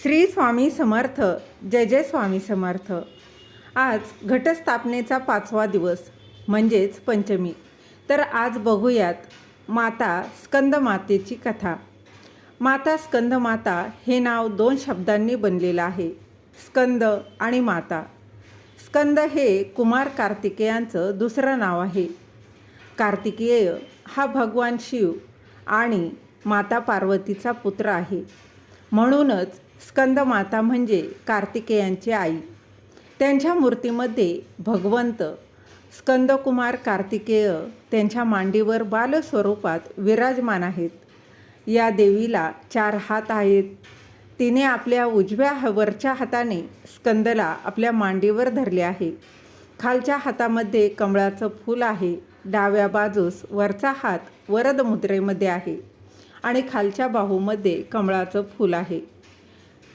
श्री स्वामी समर्थ जय जय स्वामी समर्थ. आज घटस्थापनेचा पाचवा दिवस म्हणजेच पंचमी. तर आज बघूयात माता स्कंद मातेची कथा. माता स्कंदमाता हे नाव दोन शब्दांनी बनलेलं आहे स्कंद आणि माता. स्कंद हे कुमार कार्तिकेयांचं दुसरं नाव आहे. कार्तिकेय हा भगवान शिव आणि माता पार्वतीचा पुत्र आहे. म्हणूनच स्कंद माता म्हणजे कार्तिकेयांची आई. त्यांच्या मूर्तीमध्ये भगवंत स्कंदकुमार कार्तिकेय त्यांच्या मांडीवर बालस्वरूपात विराजमान आहेत. या देवीला चार हात आहेत. तिने आपल्या उजव्या वरच्या हाताने स्कंदला आपल्या मांडीवर धरले आहे. खालच्या हातामध्ये कमळाचं फूल आहे. डाव्या बाजूस वरचा हात वरद मुद्रेमध्ये आहे. आणि खालच्या बाहूमध्ये कमळाचं फूल आहे.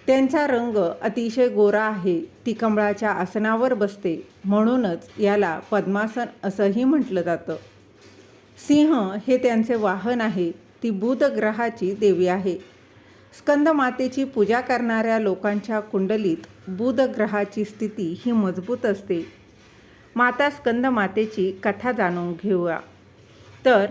त्यांचा रंग अतिशय गोरा आहे. ती कमळाच्या आसनावर बसते. म्हणूनच याला पद्मासन असंही म्हटलं जातं. सिंह हे त्यांचे वाहन आहे. ती बुध ग्रहाची देवी आहे. स्कंदमातेची पूजा करणाऱ्या लोकांच्या कुंडलीत बुध ग्रहाची स्थिती ही मजबूत असते. माता स्कंदमातेची कथा जाणून घेऊया. तर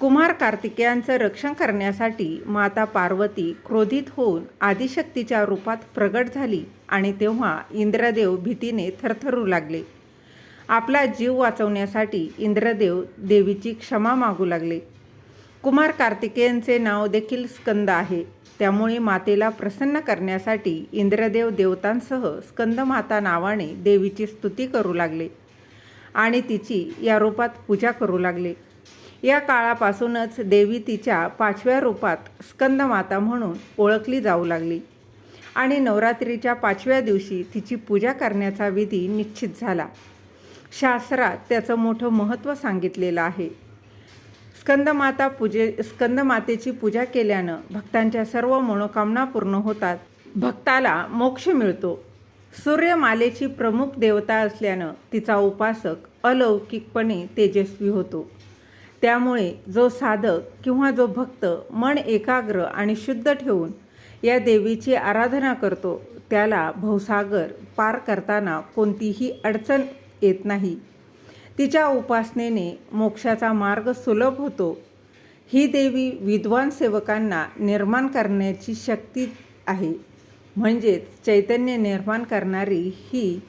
कुमार कार्तिकेयांचं रक्षण करण्यासाठी माता पार्वती क्रोधित होऊन आदिशक्तीच्या रूपात प्रगट झाली आणि तेव्हा इंद्रदेव भीतीने थरथरू लागले. आपला जीव वाचवण्यासाठी इंद्रदेव देवीची क्षमा मागू लागले. कुमार कार्तिकेयांचे नाव देखील स्कंद आहे. त्यामुळे मातेला प्रसन्न करण्यासाठी इंद्रदेव देवतांसह स्कंदमाता नावाने देवीची स्तुती करू लागले आणि तिची या रूपात पूजा करू लागले. या काळापासूनच देवी तिच्या पाचव्या रूपात स्कंदमाता म्हणून ओळखली जाऊ लागली. आणि नवरात्रीच्या पाचव्या दिवशी तिची पूजा करण्याचा विधी निश्चित झाला. शास्त्रात त्याचं मोठं महत्त्व सांगितलेलं आहे. स्कंदमाता पूजे स्कंदमातेची पूजा केल्यानं भक्तांच्या सर्व मनोकामना पूर्ण होतात. भक्ताला मोक्ष मिळतो. सूर्यमालेची प्रमुख देवता असल्यानं तिचा उपासक अलौकिकपणे तेजस्वी होतो. त्यामुळे जो साधक किंवा जो भक्त मन एकाग्र आणि शुद्ध ठेवून या देवीची आराधना करतो त्याला भवसागर पार करताना कोणतीही अडचण येत नाही. तिच्या उपासनेने मोक्षाचा मार्ग सुलभ होतो. ही देवी विद्वान सेवकांना निर्माण करण्याची शक्ती आहे. म्हणजेच चैतन्य निर्माण करणारी ही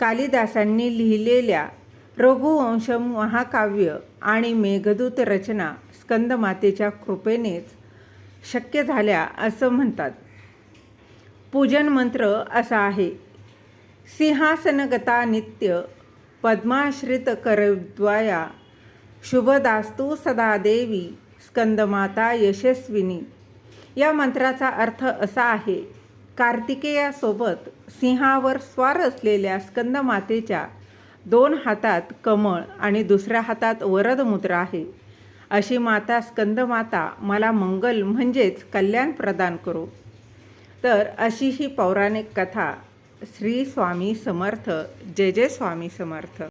कालिदासांनी लिहिलेल्या रघुवंशम महाकाव्य आणि मेघदूत रचना स्कंदमातेच्या कृपेनेच शक्य झाल्या असं म्हणतात. पूजन मंत्र असा आहे सिंहासनगता नित्य पद्माश्रित करद्वाया शुभदास्तू सदा देवी स्कंदमाता यशस्विनी. या मंत्राचा अर्थ असा आहे कार्तिकेयासोबत सिंहावर स्वार असलेल्या स्कंदमातेच्या दोन हातात कमळ आणि दुसऱ्या हातात वरद मुद्रा आहे. अशी माता स्कंदमाता मला मंगल म्हणजेच कल्याण प्रदान करो. तर अशी ही पौराणिक कथा श्री स्वामी समर्थ जय जय स्वामी समर्थ.